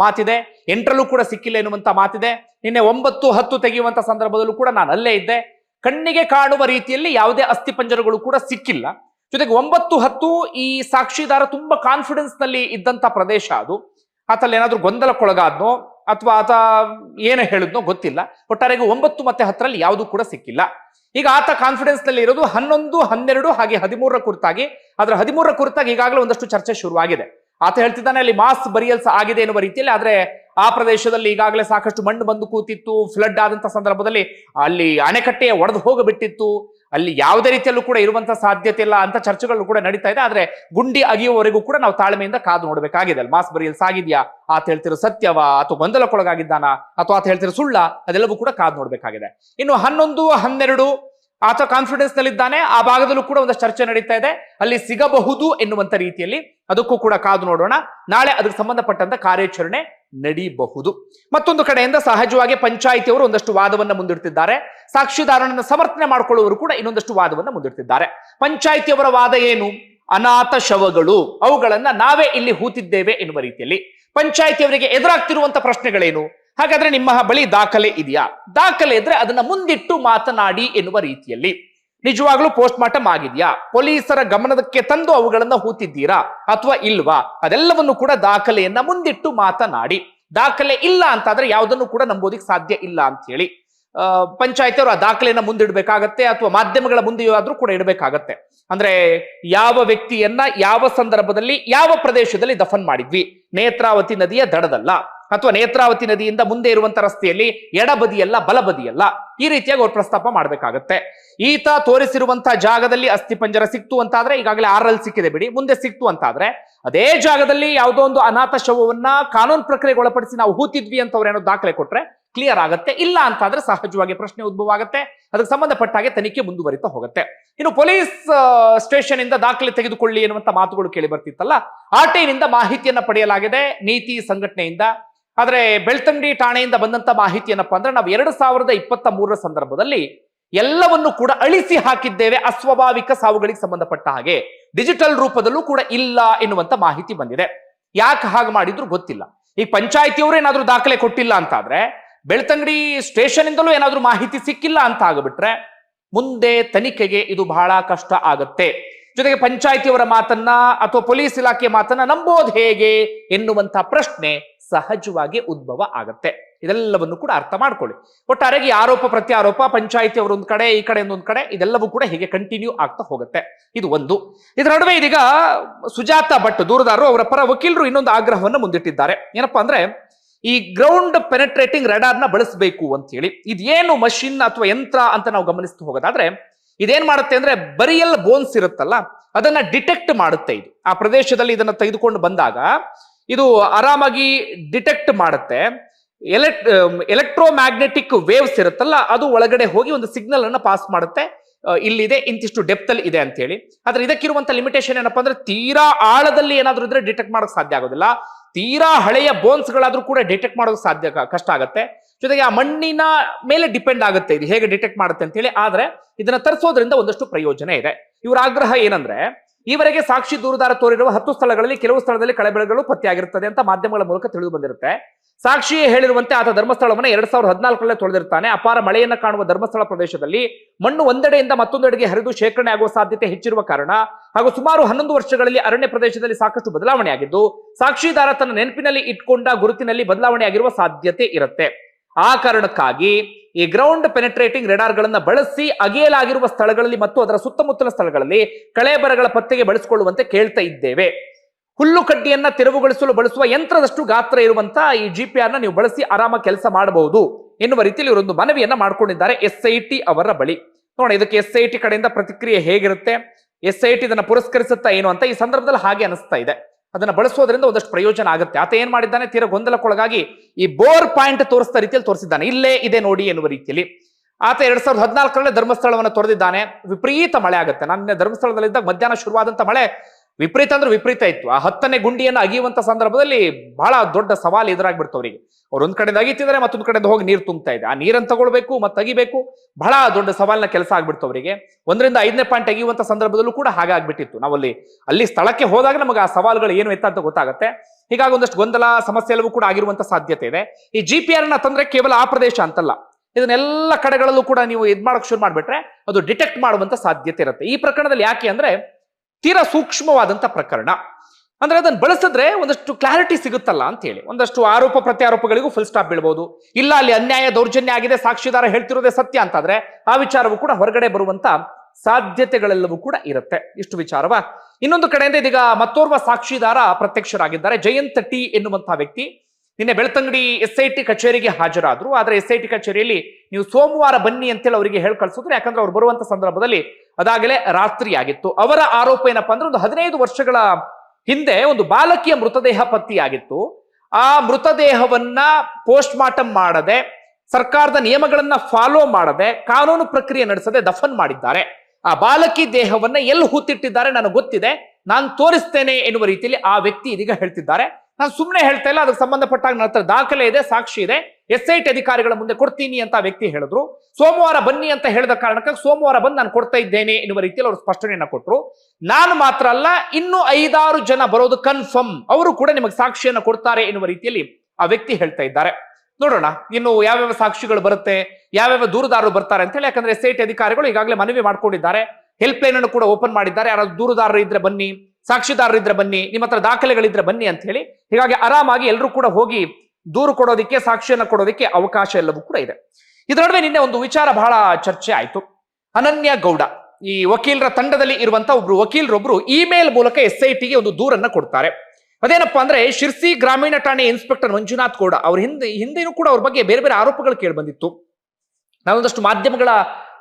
Speaker 1: ಮಾತಿದೆ. ಎಂಟರಲ್ಲೂ ಕೂಡ ಸಿಕ್ಕಿಲ್ಲ ಎನ್ನುವಂತ ಮಾತಿದೆ. ನಿನ್ನೆ ಒಂಬತ್ತು ಹತ್ತು ತೆಗೆಯುವಂತ ಸಂದರ್ಭದಲ್ಲೂ ಕೂಡ ನಾನು ಅಲ್ಲೇ ಇದ್ದೆ. ಕಣ್ಣಿಗೆ ಕಾಣುವ ರೀತಿಯಲ್ಲಿ ಯಾವುದೇ ಅಸ್ಥಿಪಂಜರಗಳು ಕೂಡ ಸಿಕ್ಕಿಲ್ಲ. ಜೊತೆಗೆ ಒಂಬತ್ತು ಹತ್ತು ಈ ಸಾಕ್ಷಿದಾರ ತುಂಬಾ ಕಾನ್ಫಿಡೆನ್ಸ್ನಲ್ಲಿ ಇದ್ದಂತ ಪ್ರದೇಶ ಅದು. ಆತಲ್ಲಿ ಏನಾದ್ರೂ ಗೊಂದಲಕ್ಕೊಳಗಾದ್ನೋ ಅಥವಾ ಆತ ಏನು ಹೇಳಿದ್ನೋ ಗೊತ್ತಿಲ್ಲ. ಒಟ್ಟಾರೆಗೆ ಒಂಬತ್ತು ಮತ್ತೆ ಹತ್ತರಲ್ಲಿ ಯಾವುದು ಕೂಡ ಸಿಕ್ಕಿಲ್ಲ. ಈಗ ಆತ ಕಾನ್ಫಿಡೆನ್ಸ್ನಲ್ಲಿ ಇರೋದು ಹನ್ನೊಂದು, ಹನ್ನೆರಡು, ಹಾಗೆ ಹದಿಮೂರರ ಕುರಿತಾಗಿ. ಅದರ ಹದಿಮೂರರ ಕುರಿತಾಗಿ ಈಗಾಗಲೇ ಒಂದಷ್ಟು ಚರ್ಚೆ ಶುರುವಾಗಿದೆ. ಆತ ಹೇಳ್ತಿದ್ದಾನೆ, ಅಲ್ಲಿ ಮಾಸ್ ಬರಿಯಲ್ಸ್ ಆಗಿದೆ ಎನ್ನುವ ರೀತಿಯಲ್ಲಿ, ಆದ್ರೆ ಆ ಪ್ರದೇಶದಲ್ಲಿ ಈಗಾಗಲೇ ಸಾಕಷ್ಟು ಮಣ್ಣು ಬಂದು ಕೂತಿತ್ತು ಫ್ಲಡ್ ಆದಂತ ಸಂದರ್ಭದಲ್ಲಿ ಅಲ್ಲಿ ಅಣೆಕಟ್ಟೆ ಒಡೆದು ಹೋಗಬಿಟ್ಟಿತ್ತು. ಅಲ್ಲಿ ಯಾವುದೇ ರೀತಿಯಲ್ಲೂ ಕೂಡ ಇರುವಂತ ಸಾಧ್ಯತೆ ಇಲ್ಲ ಅಂತ ಚರ್ಚೆಗಳು ಕೂಡ ನಡೀತಾ ಇದೆ. ಆದ್ರೆ ಗುಂಡಿ ಅಗಿಯುವವರೆಗೂ ಕೂಡ ನಾವು ತಾಳ್ಮೆಯಿಂದ ಕಾದು ನೋಡಬೇಕಾಗಿದೆ. ಅಲ್ಲಿ ಮಾಸ್ ಬರಿಯಲ್ಲಿ ಸಾಗಿದ್ಯಾ? ಆತ ಹೇಳ್ತಿರೋ ಸತ್ಯವಾ? ಅಥವಾ ಗೊಂದಲಕ್ಕೊಳಗಾಗಿದ್ದಾನ? ಅಥವಾ ಆತ ಹೇಳ್ತಿರೋ ಸುಳ್ಳ? ಅದೆಲ್ಲವೂ ಕೂಡ ಕಾದು ನೋಡ್ಬೇಕಾಗಿದೆ. ಇನ್ನು ಹನ್ನೊಂದು, ಹನ್ನೆರಡು ಆತ ಕಾನ್ಫಿಡೆನ್ಸ್ ನಲ್ಲಿದ್ದಾನೆ. ಆ ಭಾಗದಲ್ಲೂ ಕೂಡ ಒಂದಷ್ಟು ಚರ್ಚೆ ನಡೀತಾ ಇದೆ. ಅಲ್ಲಿ ಸಿಗಬಹುದು ಎನ್ನುವಂತ ರೀತಿಯಲ್ಲಿ ಅದಕ್ಕೂ ಕೂಡ ಕಾದು ನೋಡೋಣ. ನಾಳೆ ಅದಕ್ಕೆ ಸಂಬಂಧಪಟ್ಟಂತ ಕಾರ್ಯಾಚರಣೆ ನಡೀಬಹುದು. ಮತ್ತೊಂದು ಕಡೆಯಿಂದ ಸಹಜವಾಗಿ ಪಂಚಾಯಿತಿಯವರು ಒಂದಷ್ಟು ವಾದವನ್ನ ಮುಂದಿಡ್ತಿದ್ದಾರೆ. ಸಾಕ್ಷಿದಾರನನ್ನ ಸಮರ್ಥನೆ ಮಾಡಿಕೊಳ್ಳುವವರು ಕೂಡ ಇನ್ನೊಂದಷ್ಟು ವಾದವನ್ನ ಮುಂದಿಡ್ತಿದ್ದಾರೆ. ಪಂಚಾಯಿತಿಯವರ ವಾದ ಏನು? ಅನಾಥ ಶವಗಳು. ಅವುಗಳನ್ನ ನಾವೇ ಇಲ್ಲಿ ಹೂತಿದ್ದೇವೆ ಎನ್ನುವ ರೀತಿಯಲ್ಲಿ. ಪಂಚಾಯಿತಿಯವರಿಗೆ ಎದುರಾಗ್ತಿರುವಂತ ಪ್ರಶ್ನೆಗಳೇನು? ಹಾಗಾದ್ರೆ ನಿಮ್ಮ ಬಳಿ ದಾಖಲೆ ಇದೆಯಾ? ದಾಖಲೆ ಇದ್ರೆ ಅದನ್ನ ಮುಂದಿಟ್ಟು ಮಾತನಾಡಿ ಎನ್ನುವ ರೀತಿಯಲ್ಲಿ. ನಿಜವಾಗ್ಲೂ ಪೋಸ್ಟ್ ಮಾರ್ಟಮ್ ಆಗಿದೆಯಾ? ಪೊಲೀಸರ ಗಮನಕ್ಕೆ ತಂದು ಅವುಗಳನ್ನ ಹೂತಿದ್ದೀರಾ? ಅಥವಾ ಇಲ್ವಾ? ಅದೆಲ್ಲವನ್ನು ಕೂಡ ದಾಖಲೆಯನ್ನ ಮುಂದಿಟ್ಟು ಮಾತನಾಡಿ. ದಾಖಲೆ ಇಲ್ಲ ಅಂತಾದ್ರೆ ಯಾವುದನ್ನು ಕೂಡ ನಂಬೋದಿಕ್ ಸಾಧ್ಯ ಇಲ್ಲ ಅಂತ ಹೇಳಿ ಪಂಚಾಯತಿಯವರು ಆ ದಾಖಲೆಯನ್ನ ಮುಂದಿಡಬೇಕಾಗತ್ತೆ ಅಥವಾ ಮಾಧ್ಯಮಗಳ ಮುಂದೆಯಾದ್ರೂ ಕೂಡ ಇಡಬೇಕಾಗತ್ತೆ. ಅಂದ್ರೆ ಯಾವ ವ್ಯಕ್ತಿಯನ್ನ ಯಾವ ಸಂದರ್ಭದಲ್ಲಿ ಯಾವ ಪ್ರದೇಶದಲ್ಲಿ ದಫನ್ ಮಾಡಿದ್ವಿ? ನೇತ್ರಾವತಿ ನದಿಯ ದಡದಲ್ಲ ಅಥವಾ ನೇತ್ರಾವತಿ ನದಿಯಿಂದ ಮುಂದೆ ಇರುವಂತ ರಸ್ತೆಯಲ್ಲಿ ಎಡಬದಿಯಲ್ಲ ಬಲಬದಿಯಲ್ಲ ಈ ರೀತಿಯಾಗಿ ಅವ್ರು ಪ್ರಸ್ತಾಪ ಮಾಡಬೇಕಾಗತ್ತೆ. ಈತ ತೋರಿಸಿರುವಂತಹ ಜಾಗದಲ್ಲಿ ಅಸ್ಥಿಪಂಜರ ಸಿಕ್ತು ಅಂತಾದ್ರೆ ಈಗಾಗಲೇ ಆರಲ್ಲಿ ಸಿಕ್ಕಿದೆ ಬಿಡಿ, ಮುಂದೆ ಸಿಕ್ತು ಅಂತಾದ್ರೆ ಅದೇ ಜಾಗದಲ್ಲಿ ಯಾವುದೋ ಒಂದು ಅನಾಥ ಶವವನ್ನ ಕಾನೂನು ಪ್ರಕ್ರಿಯೆಗೆ ಒಳಪಡಿಸಿ ನಾವು ಹೂತಿದ್ವಿ ಅಂತ ಅವ್ರೇನೋ ದಾಖಲೆ ಕೊಟ್ರೆ ಕ್ಲಿಯರ್ ಆಗುತ್ತೆ. ಇಲ್ಲ ಅಂತಾದ್ರೆ ಸಹಜವಾಗಿ ಪ್ರಶ್ನೆ ಉದ್ಭವ ಆಗುತ್ತೆ. ಅದಕ್ಕೆ ಸಂಬಂಧಪಟ್ಟ ಹಾಗೆ ತನಿಖೆ ಮುಂದುವರಿತಾ ಹೋಗುತ್ತೆ. ಇನ್ನು ಪೊಲೀಸ್ ಸ್ಟೇಷನ್ ಇಂದ ದಾಖಲೆ ತೆಗೆದುಕೊಳ್ಳಿ ಎನ್ನುವಂತ ಮಾತುಗಳು ಕೇಳಿ ಬರ್ತಿತ್ತಲ್ಲ? ಆರ್ಟಿನಿಂದ ಮಾಹಿತಿಯನ್ನ ಪಡೆಯಲಾಗಿದೆ ನೀತಿ ಸಂಘಟನೆಯಿಂದ. ಆದ್ರೆ ಬೆಳ್ತಂಗಡಿ ಠಾಣೆಯಿಂದ ಬಂದಂತ ಮಾಹಿತಿ ಏನಪ್ಪಾ ಅಂದ್ರೆ ನಾವು ಎರಡು ಸಾವಿರದ ಇಪ್ಪತ್ತ ಮೂರರ ಸಂದರ್ಭದಲ್ಲಿ ಎಲ್ಲವನ್ನು ಕೂಡ ಅಳಿಸಿ ಹಾಕಿದ್ದೇವೆ ಅಸ್ವಾಭಾವಿಕ ಸಾವುಗಳಿಗೆ ಸಂಬಂಧಪಟ್ಟ ಹಾಗೆ. ಡಿಜಿಟಲ್ ರೂಪದಲ್ಲೂ ಕೂಡ ಇಲ್ಲ ಎನ್ನುವಂತ ಮಾಹಿತಿ ಬಂದಿದೆ. ಯಾಕೆ ಹಾಗೆ ಮಾಡಿದ್ರು ಗೊತ್ತಿಲ್ಲ. ಈಗ ಪಂಚಾಯತಿಯವರು ಏನಾದ್ರೂ ದಾಖಲೆ ಕೊಟ್ಟಿಲ್ಲ ಅಂತಾದ್ರೆ ಬೆಳ್ತಂಗಡಿ ಸ್ಟೇಷನ್ ಇಂದಲೂ ಏನಾದ್ರೂ ಮಾಹಿತಿ ಸಿಕ್ಕಿಲ್ಲ ಅಂತ ಆಗಿಬಿಟ್ರೆ ಮುಂದೆ ತನಿಖೆಗೆ ಇದು ಬಹಳ ಕಷ್ಟ ಆಗತ್ತೆ. ಜೊತೆಗೆ ಪಂಚಾಯಿತಿಯವರ ಮಾತನ್ನ ಅಥವಾ ಪೊಲೀಸ್ ಇಲಾಖೆ ಮಾತನ್ನ ನಂಬೋದು ಹೇಗೆ ಎನ್ನುವಂತಹ ಪ್ರಶ್ನೆ ಸಹಜವಾಗಿ ಉದ್ಭವ ಆಗತ್ತೆ. ಇದೆಲ್ಲವನ್ನು ಕೂಡ ಅರ್ಥ ಮಾಡ್ಕೊಳ್ಳಿ. ಒಟ್ಟಾರೆಗೆ ಆರೋಪ, ಪ್ರತ್ಯಾರೋಪ ಪಂಚಾಯತಿ ಅವರೊಂದು ಕಡೆ, ಈ ಕಡೆ ಒಂದೊಂದು ಕಡೆ ಇದೆಲ್ಲವೂ ಕೂಡ ಹೀಗೆ ಕಂಟಿನ್ಯೂ ಆಗ್ತಾ ಹೋಗುತ್ತೆ. ಇದು ಒಂದು. ಇದರ ನಡುವೆ ಇದೀಗ ಸುಜಾತ ಭಟ್ ದೂರದಾರರು ಅವರ ಪರ ವಕೀಲರು ಇನ್ನೊಂದು ಆಗ್ರಹವನ್ನು ಮುಂದಿಟ್ಟಿದ್ದಾರೆ. ಏನಪ್ಪಾ ಅಂದ್ರೆ ಈ ಗ್ರೌಂಡ್ ಪೆನೆಟ್ರೇಟಿಂಗ್ನ ಬಳಸಬೇಕು ಅಂತ ಹೇಳಿ. ಇದೇನು ಮಷಿನ್ ಅಥವಾ ಯಂತ್ರ ಅಂತ ನಾವು ಗಮನಿಸ್ತು ಹೋಗೋದಾದ್ರೆ, ಇದೇನ್ ಮಾಡುತ್ತೆ ಅಂದ್ರೆ ಬರಿಯಲ್ ಬೋನ್ಸ್ ಇರುತ್ತಲ್ಲ, ಅದನ್ನ ಡಿಟೆಕ್ಟ್ ಮಾಡುತ್ತೆ ಇದು. ಆ ಪ್ರದೇಶದಲ್ಲಿ ಇದನ್ನ ತೆಗೆದುಕೊಂಡು ಬಂದಾಗ, ಇದು ಆರಾಮಾಗಿ ಡಿಟೆಕ್ಟ್ ಮಾಡುತ್ತೆ. ಎಲೆಕ್ಟ್ ಮ್ಯಾಗ್ನೆಟಿಕ್ ವೇವ್ಸ್ ಇರುತ್ತಲ್ಲ, ಅದು ಒಳಗಡೆ ಹೋಗಿ ಒಂದು ಸಿಗ್ನಲ್ ಅನ್ನ ಪಾಸ್ ಮಾಡುತ್ತೆ. ಇಲ್ಲಿದೆ, ಇಂತಿಷ್ಟು ಡೆಪ್ತ್ ಅಲ್ಲಿ ಇದೆ ಅಂತ ಹೇಳಿ. ಆದ್ರೆ ಇದಕ್ಕಿರುವಂತ ಲಿಮಿಟೇಷನ್ ಏನಪ್ಪಾ ಅಂದ್ರೆ ತೀರಾ ಆಳದಲ್ಲಿ ಏನಾದ್ರೂ ಇದ್ರೆ ಡಿಟೆಕ್ಟ್ ಮಾಡಕ್ ಸಾಧ್ಯ ಆಗೋದಿಲ್ಲ. ತೀರಾ ಹಳೆಯ ಬೋನ್ಸ್ ಗಳಾದ್ರೂ ಕೂಡ ಡಿಟೆಕ್ಟ್ ಮಾಡೋದು ಸಾಧ್ಯ ಕಷ್ಟ ಆಗುತ್ತೆ. ಜೊತೆಗೆ ಆ ಮಣ್ಣಿನ ಮೇಲೆ ಡಿಪೆಂಡ್ ಆಗುತ್ತೆ ಇದು ಹೇಗೆ ಡಿಟೆಕ್ಟ್ ಮಾಡುತ್ತೆ ಅಂತ ಹೇಳಿ ಆದ್ರೆ ಇದನ್ನ ತರಿಸೋದ್ರಿಂದ ಒಂದಷ್ಟು ಪ್ರಯೋಜನ ಇದೆ. ಇವರ ಆಗ್ರಹ ಏನಂದ್ರೆ ಈವರೆಗೆ ಸಾಕ್ಷಿ ದೂರುದಾರ ತೋರಿರುವ ಹತ್ತು ಸ್ಥಳಗಳಲ್ಲಿ ಕೆಲವು ಸ್ಥಳದಲ್ಲಿ ಕಳೆಬೆಳೆಗಳು ಪತ್ತೆಯಾಗಿರುತ್ತದೆ ಅಂತ ಮಾಧ್ಯಮಗಳ ಮೂಲಕ ತಿಳಿದು ಬಂದಿರುತ್ತೆ. ಸಾಕ್ಷಿ ಹೇಳಿರುವಂತೆ ಆತ ಧರ್ಮಸ್ಥಳವನ್ನು ಎರಡ್ ಸಾವಿರದ ಹದಿನಾಲ್ಕರಲ್ಲೇ ತೊಳೆದಿರ್ತಾನೆ. ಅಪಾರ ಮಳೆಯನ್ನ ಕಾಣುವ ಧರ್ಮಸ್ಥಳ ಪ್ರದೇಶದಲ್ಲಿ ಮಣ್ಣು ಒಂದೆಡೆಯಿಂದ ಮತ್ತೊಂದೆಡೆಗೆ ಹರಿದು ಶೇಖರಣೆ ಆಗುವ ಸಾಧ್ಯತೆ ಹೆಚ್ಚಿರುವ ಕಾರಣ ಹಾಗೂ ಸುಮಾರು ಹನ್ನೊಂದು ವರ್ಷಗಳಲ್ಲಿ ಅರಣ್ಯ ಪ್ರದೇಶದಲ್ಲಿ ಸಾಕಷ್ಟು ಬದಲಾವಣೆಯಾಗಿದ್ದು, ಸಾಕ್ಷಿದಾರ ತನ್ನ ನೆನಪಿನಲ್ಲಿ ಇಟ್ಕೊಂಡ ಗುರುತಿನಲ್ಲಿ ಬದಲಾವಣೆಯಾಗಿರುವ ಸಾಧ್ಯತೆ ಇರುತ್ತೆ. ಆ ಕಾರಣಕ್ಕಾಗಿ ಈ ಗ್ರೌಂಡ್ ಪೆನೆಟ್ರೇಟಿಂಗ್ ರೇಡಾರ್ಗಳನ್ನು ಬಳಸಿ ಅಗೆಯಲಾಗಿರುವ ಸ್ಥಳಗಳಲ್ಲಿ ಮತ್ತು ಅದರ ಸುತ್ತಮುತ್ತಲ ಸ್ಥಳಗಳಲ್ಲಿ ಕಳೆಬರಗಳ ಪತ್ತೆಗೆ ಬಳಸಿಕೊಳ್ಳುವಂತೆ ಕೇಳ್ತಾ ಇದ್ದೇವೆ. ಹುಲ್ಲು ಕಡ್ಡಿಯನ್ನ ತೆರವುಗೊಳಿಸಲು ಬಳಸುವ ಯಂತ್ರದಷ್ಟು ಗಾತ್ರ ಇರುವಂತಹ ಈ ಜಿ ಪಿ ನೀವು ಬಳಸಿ ಆರಾಮ ಕೆಲಸ ಮಾಡಬಹುದು ಎನ್ನುವ ರೀತಿಯಲ್ಲಿ ಇವರೊಂದು ಮನವಿಯನ್ನ ಮಾಡಿಕೊಂಡಿದ್ದಾರೆ ಎಸ್ ಐ ಟಿ ಅವರ ಬಳಿ. ನೋಡಿ ಇದಕ್ಕೆ ಎಸ್ ಐ ಟಿ ಕಡೆಯಿಂದ ಪ್ರತಿಕ್ರಿಯೆ ಹೇಗಿರುತ್ತೆ? ಎಸ್ ಐ ಟಿ ಇದನ್ನ ಪುರಸ್ಕರಿಸುತ್ತಾ ಏನು ಅಂತ ಈ ಸಂದರ್ಭದಲ್ಲಿ ಹಾಗೆ ಅನಿಸ್ತಾ ಇದೆ. ಅದನ್ನ ಬಳಸೋದ್ರಿಂದ ಒಂದಷ್ಟು ಪ್ರಯೋಜನ ಆಗುತ್ತೆ. ಆತ ಏನ್ ಮಾಡಿದ್ದಾನೆ? ತೀರ ಗೊಂದಲಕ್ಕೊಳಗಾಗಿ ಈ ಬೋರ್ ಪಾಯಿಂಟ್ ತೋರಿಸಿದ ರೀತಿಯಲ್ಲಿ ತೋರಿಸಿದ್ದಾನೆ. ಇಲ್ಲೇ ಇದೆ ನೋಡಿ ಎನ್ನುವ ರೀತಿಯಲ್ಲಿ. ಆತ ಎರಡ್ ಸಾವಿರದ ಹದಿನಾಲ್ಕರಲ್ಲೇ ಧರ್ಮಸ್ಥಳವನ್ನು ತೊರೆದಿದ್ದಾನೆ. ವಿಪರೀತ ಮಳೆ ಆಗುತ್ತೆ. ನಾನು ಧರ್ಮಸ್ಥಳದಲ್ಲಿದ್ದಾಗ ಮಧ್ಯಾಹ್ನ ಶುರುವಾದಂತ ಮಳೆ ವಿಪರೀತ ಅಂದ್ರೆ ವಿಪರೀತ ಇತ್ತು. ಆ ಹತ್ತನೇ ಗುಂಡಿಯನ್ನು ಅಗಿಯುವಂತ ಸಂದರ್ಭದಲ್ಲಿ ಬಹಳ ದೊಡ್ಡ ಸವಾಲು ಎದುರಾಗ್ಬಿಡ್ತು ಅವರಿಗೆ. ಅವ್ರು ಒಂದ್ ಕಡೆಯಿಂದ ಅಗಿತಿದ್ರೆ ಮತ್ತೊಂದ್ ಕಡೆಯಿಂದ ಹೋಗಿ ನೀರು ತುಂಬ್ತಾ ಇದೆ. ಆ ನೀರನ್ನು ತಗೊಳ್ಬೇಕು ಮತ್ತೆ ಅಗಿಬೇಕು ಬಹಳ ದೊಡ್ಡ ಸವಾಲಿನ ಕೆಲಸ ಆಗ್ಬಿಡ್ತು ಅವರಿಗೆ. ಒಂದರಿಂದ ಐದನೇ ಪಾಯಿಂಟ್ ಅಗಿಯುವಂತ ಸಂದರ್ಭದಲ್ಲೂ ಕೂಡ ಹಾಗಾಗ್ಬಿಟ್ಟಿತ್ತು ನಾವಲ್ಲಿ ಅಲ್ಲಿ ಸ್ಥಳಕ್ಕೆ ಹೋದಾಗ ನಮಗೆ ಆ ಸವಾಲುಗಳು ಏನು ಎತ್ತ ಅಂತ ಗೊತ್ತಾಗುತ್ತೆ. ಹೀಗಾಗಿ ಒಂದಷ್ಟು ಗೊಂದಲ, ಸಮಸ್ಯೆ ಎಲ್ಲವೂ ಕೂಡ ಆಗಿರುವಂತ ಸಾಧ್ಯತೆ ಇದೆ. ಈ ಜಿ ಪಿ ಆರ್ನ ತಂದ್ರೆ ಕೇವಲ ಆ ಪ್ರದೇಶ ಅಂತಲ್ಲ. ಇದನ್ನೆಲ್ಲ ಕಡೆಗಳಲ್ಲೂ ಕೂಡ ನೀವು ಇದ್ ಮಾಡಕ್ ಶುರು ಮಾಡ್ಬಿಟ್ರೆ ಅದು ಡಿಟೆಕ್ಟ್ ಮಾಡುವಂತ ಸಾಧ್ಯತೆ ಇರುತ್ತೆ. ಈ ಪ್ರಕರಣದಲ್ಲಿ ಯಾಕೆ ಅಂದ್ರೆ ತೀರಾ ಸೂಕ್ಷ್ಮವಾದಂತ ಪ್ರಕರಣ. ಅಂದ್ರೆ ಅದನ್ನು ಬಳಸಿದ್ರೆ ಒಂದಷ್ಟು ಕ್ಲಾರಿಟಿ ಸಿಗುತ್ತಲ್ಲ ಅಂತ ಹೇಳಿ. ಒಂದಷ್ಟು ಆರೋಪ ಪ್ರತ್ಯಾರೋಪಗಳಿಗೂ ಫುಲ್ ಸ್ಟಾಪ್ ಬೀಳ್ಬೋದು. ಇಲ್ಲ, ಅಲ್ಲಿ ಅನ್ಯಾಯ ದೌರ್ಜನ್ಯ ಆಗಿದೆ, ಸಾಕ್ಷಿದಾರ ಹೇಳ್ತಿರೋದೇ ಸತ್ಯ ಅಂತಾದ್ರೆ ಆ ವಿಚಾರವೂ ಕೂಡ ಹೊರಗಡೆ ಬರುವಂತ ಸಾಧ್ಯತೆಗಳೆಲ್ಲವೂ ಕೂಡ ಇರುತ್ತೆ. ಇಷ್ಟು ವಿಚಾರವ. ಇನ್ನೊಂದು ಕಡೆಯಿಂದ ಇದೀಗ ಮತ್ತೋರ್ವ ಸಾಕ್ಷಿದಾರ ಪ್ರತ್ಯಕ್ಷರಾಗಿದ್ದಾರೆ. ಜಯಂತ ಟಿ ಎನ್ನುವಂತಹ ವ್ಯಕ್ತಿ ನಿನ್ನೆ ಬೆಳ್ತಂಗಡಿ ಎಸ್ ಐ ಟಿ ಕಚೇರಿಗೆ ಹಾಜರಾದ್ರು. ಆದ್ರೆ ಎಸ್ ಐ ಟಿ ಕಚೇರಿಯಲ್ಲಿ ನೀವು ಸೋಮವಾರ ಬನ್ನಿ ಅಂತೇಳಿ ಅವರಿಗೆ ಹೇಳಿ ಕಳ್ಸಿದ್ರು. ಯಾಕಂದ್ರೆ ಅವ್ರು ಬರುವಂತ ಸಂದರ್ಭದಲ್ಲಿ ಅದಾಗಲೇ ರಾತ್ರಿ ಆಗಿತ್ತು ಅವರ ಆರೋಪ ಏನಪ್ಪಾ ಅಂದ್ರೆ ಒಂದು ಹದಿನೈದು ವರ್ಷಗಳ ಹಿಂದೆ ಒಂದು ಬಾಲಕಿಯ ಮೃತದೇಹ ಪತ್ತೆಯಾಗಿತ್ತು. ಆ ಮೃತದೇಹವನ್ನ ಪೋಸ್ಟ್ ಮಾರ್ಟಮ್ ಮಾಡದೆ, ಸರ್ಕಾರದ ನಿಯಮಗಳನ್ನ ಫಾಲೋ ಮಾಡದೆ, ಕಾನೂನು ಪ್ರಕ್ರಿಯೆ ನಡೆಸದೆ ದಫನ್ ಮಾಡಿದ್ದಾರೆ. ಆ ಬಾಲಕಿ ದೇಹವನ್ನ ಎಲ್ಲಿ ಹೂತಿಟ್ಟಿದ್ದಾರೆ ನನಗೆ ಗೊತ್ತಿದೆ. ನಾನು ತೋರಿಸ್ತೇನೆ ಎನ್ನುವ ರೀತಿಯಲ್ಲಿ ಆ ವ್ಯಕ್ತಿ ಇದೀಗ ಹೇಳ್ತಿದ್ದಾರೆ. ನಾನು ಸುಮ್ಮನೆ ಹೇಳ್ತಾ ಇಲ್ಲ, ಅದಕ್ಕೆ ಸಂಬಂಧಪಟ್ಟಾಗ ನನ್ನ ಹತ್ರ ದಾಖಲೆ ಇದೆ, ಸಾಕ್ಷಿ ಇದೆ ಎಸ್ ಐ ಟಿ ಅಧಿಕಾರಿಗಳ ಮುಂದೆ ಕೊಡ್ತೀನಿ ಅಂತ ವ್ಯಕ್ತಿ ಹೇಳಿದ್ರು. ಸೋಮವಾರ ಬನ್ನಿ ಅಂತ ಹೇಳಿದ ಕಾರಣಕ್ಕಾಗಿ ಸೋಮವಾರ ಬಂದು ನಾನು ಕೊಡ್ತಾ ಇದ್ದೇನೆ ಎನ್ನುವ ರೀತಿಯಲ್ಲಿ ಅವರು ಸ್ಪಷ್ಟನೆಯನ್ನು ಕೊಟ್ಟರು ನಾನು ಮಾತ್ರ ಅಲ್ಲ, ಇನ್ನು ಐದಾರು ಜನ ಬರೋದು ಕನ್ಫರ್ಮ್ ಅವರು ಕೂಡ ನಿಮಗೆ ಸಾಕ್ಷಿಯನ್ನ ಕೊಡ್ತಾರೆ ಎನ್ನುವ ರೀತಿಯಲ್ಲಿ ಆ ವ್ಯಕ್ತಿ ಹೇಳ್ತಾ ಇದ್ದಾರೆ. ನೋಡೋಣ, ಇನ್ನು ಯಾವ್ಯಾವ ಸಾಕ್ಷಿಗಳು ಬರುತ್ತೆ, ಯಾವ್ಯಾವ ದೂರದಾರರು ಬರ್ತಾರೆ ಅಂತ ಹೇಳಿ, ಯಾಕಂದ್ರೆ ಎಸ್ ಐ ಟಿ ಅಧಿಕಾರಿಗಳು ಈಗಾಗಲೇ ಮನವಿ ಮಾಡ್ಕೊಂಡಿದ್ದಾರೆ. ಹೆಲ್ಪ್ ಲೈನ್ ಅನ್ನು ಕೂಡ ಓಪನ್ ಮಾಡಿದ್ದಾರೆ. ಯಾರಾದ್ರೂ ದೂರದಾರರು ಇದ್ರೆ ಬನ್ನಿ. ಸಾಕ್ಷಿದಾರರು ಇದ್ರೆ ಬನ್ನಿ, ನಿಮ್ಮ ಹತ್ರ ದಾಖಲೆಗಳಿದ್ರೆ ಬನ್ನಿ ಅಂತ ಹೇಳಿ, ಹೀಗಾಗಿ ಆರಾಮಾಗಿ ಎಲ್ಲರೂ ಕೂಡ ಹೋಗಿ ದೂರು ಕೊಡೋದಕ್ಕೆ, ಸಾಕ್ಷಿಯನ್ನು ಕೊಡೋದಕ್ಕೆ ಅವಕಾಶ ಎಲ್ಲವೂ ಕೂಡ ಇದೆ. ಇದರ ನಡುವೆ ನಿನ್ನೆ ಒಂದು ವಿಚಾರ ಬಹಳ ಚರ್ಚೆ ಆಯಿತು. ಅನನ್ಯ ಗೌಡ, ಈ ವಕೀಲರ ತಂಡದಲ್ಲಿ ಇರುವಂತಹ ಒಬ್ರು ವಕೀಲರೊಬ್ರು ಇಮೇಲ್ ಮೂಲಕ ಎಸ್ ಐ ಟಿಗೆ ಒಂದು ದೂರನ್ನ ಕೊಡ್ತಾರೆ. ಅದೇನಪ್ಪಾ ಅಂದ್ರೆ, ಶಿರ್ಸಿ ಗ್ರಾಮೀಣ ಠಾಣೆ ಇನ್ಸ್ಪೆಕ್ಟರ್ ಮಂಜುನಾಥ್ ಗೌಡ ಅವ್ರ ಹಿಂದೆ, ಹಿಂದೆನೂ ಕೂಡ ಅವ್ರ ಬಗ್ಗೆ ಬೇರೆ ಬೇರೆ ಆರೋಪಗಳು ಕೇಳಿ ಬಂದಿತ್ತು. ನಾವೊಂದಷ್ಟು ಮಾಧ್ಯಮಗಳ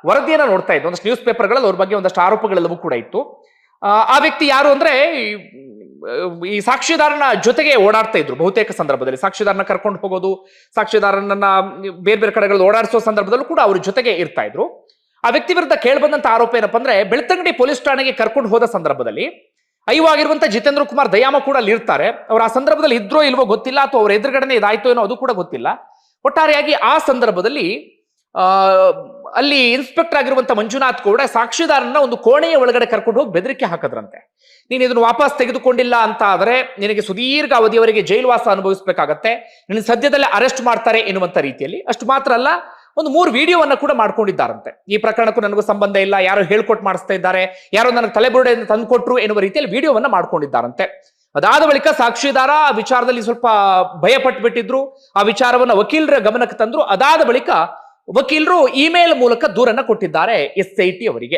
Speaker 1: ವರದಿಯನ್ನ ನೋಡ್ತಾ ಇದ್ದೆ ಒಂದಷ್ಟು ನ್ಯೂಸ್ ಪೇಪರ್ಗಳಲ್ಲಿ ಅವ್ರ ಬಗ್ಗೆ ಒಂದಷ್ಟು ಆರೋಪಗಳೆಲ್ಲವೂ ಕೂಡ ಇತ್ತು. ಆ, ವ್ಯಕ್ತಿ ಯಾರು ಅಂದ್ರೆ ಈ- ಸಾಕ್ಷಿದಾರನ ಜೊತೆಗೆ ಓಡಾಡ್ತಾ ಇದ್ರು ಬಹುತೇಕ ಸಂದರ್ಭದಲ್ಲಿ. ಸಾಕ್ಷಿದಾರನ ಕರ್ಕೊಂಡು ಹೋಗೋದು ಸಾಕ್ಷಿದಾರನನ್ನ ಬೇರೆ ಬೇರೆ ಕಡೆಗಳಲ್ಲಿ ಓಡಾಡಿಸೋ ಸಂದರ್ಭದಲ್ಲೂ ಕೂಡ ಅವ್ರ ಜೊತೆಗೆ ಇರ್ತಾ ಇದ್ರು. ಆ ವ್ಯಕ್ತಿ ವಿರುದ್ಧ ಕೇಳಬಂದಂತ ಆರೋಪ ಏನಪ್ಪಾ ಅಂದ್ರೆ ಬೆಳ್ತಂಗಡಿ ಪೊಲೀಸ್ ಠಾಣೆಗೆ ಕರ್ಕೊಂಡು ಹೋದ ಸಂದರ್ಭದಲ್ಲಿ ಅಯ್ಯವಾಗಿರುವಂತ ಜಿತೇಂದ್ರ ಕುಮಾರ್ ದಯಾಮ ಕೂಡ ಅಲ್ಲಿ ಇರ್ತಾರೆ. ಅವ್ರು ಆ ಸಂದರ್ಭದಲ್ಲಿ ಇದ್ರೋ ಇಲ್ವೋ ಗೊತ್ತಿಲ್ಲ ಅಥವಾ ಅವ್ರ ಎದುರುಗಡೆನೆ ಇದಾಯ್ತೋ ಏನೋ ಅದು ಕೂಡ ಗೊತ್ತಿಲ್ಲ. ಒಟ್ಟಾರೆಯಾಗಿ ಆ ಸಂದರ್ಭದಲ್ಲಿ ಆ ಅಲ್ಲಿ ಇನ್ಸ್ಪೆಕ್ಟರ್ ಆಗಿರುವಂತ ಮಂಜುನಾಥ್ ಕೂಡ ಸಾಕ್ಷಿದಾರನ ಒಂದು ಕೋಣೆಯ ಒಳಗಡೆ ಕರ್ಕೊಂಡು ಹೋಗಿ ಬೆದರಿಕೆ ಹಾಕದ್ರಂತೆ. ನೀನು ಇದನ್ನು ವಾಪಸ್ ತೆಗೆದುಕೊಂಡಿಲ್ಲ ಅಂತ ಆದರೆ ನಿನಗೆ ಸುದೀರ್ಘ ಅವಧಿಯವರೆಗೆ ಜೈಲುವಾಸ ಅನುಭವಿಸಬೇಕಾಗತ್ತೆ. ನಿನ್ನ ಸದ್ಯದಲ್ಲೇ ಅರೆಸ್ಟ್ ಮಾಡ್ತಾರೆ ಎನ್ನುವಂತ ರೀತಿಯಲ್ಲಿ. ಅಷ್ಟು ಮಾತ್ರ ಅಲ್ಲ, ಒಂದು ಮೂರು ವಿಡಿಯೋವನ್ನು ಕೂಡ ಮಾಡ್ಕೊಂಡಿದ್ದಾರಂತೆ. ಈ ಪ್ರಕರಣಕ್ಕೂ ನನಗೂ ಸಂಬಂಧ ಇಲ್ಲ, ಯಾರೋ ಹೇಳ್ಕೊಟ್ ಮಾಡಿಸ್ತಾ ಇದ್ದಾರೆ, ಯಾರೋ ನನಗೆ ತಲೆಬುರುಡೆಯಿಂದ ತಂದುಕೊಟ್ರು ಎನ್ನುವ ರೀತಿಯಲ್ಲಿ ವಿಡಿಯೋವನ್ನು ಮಾಡ್ಕೊಂಡಿದ್ದಾರಂತೆ. ಅದಾದ ಬಳಿಕ ಸಾಕ್ಷಿದಾರ ಆ ವಿಚಾರದಲ್ಲಿ ಸ್ವಲ್ಪ ಭಯಪಟ್ಟು ಬಿಟ್ಟಿದ್ರು ಆ ವಿಚಾರವನ್ನು ವಕೀಲರ ಗಮನಕ್ಕೆ ತಂದ್ರು. ಅದಾದ ಬಳಿಕ ವಕೀಲರು ಇಮೇಲ್ ಮೂಲಕ ದೂರನ್ನ ಕೊಟ್ಟಿದ್ದಾರೆ ಎಸ್ ಐ ಅವರಿಗೆ.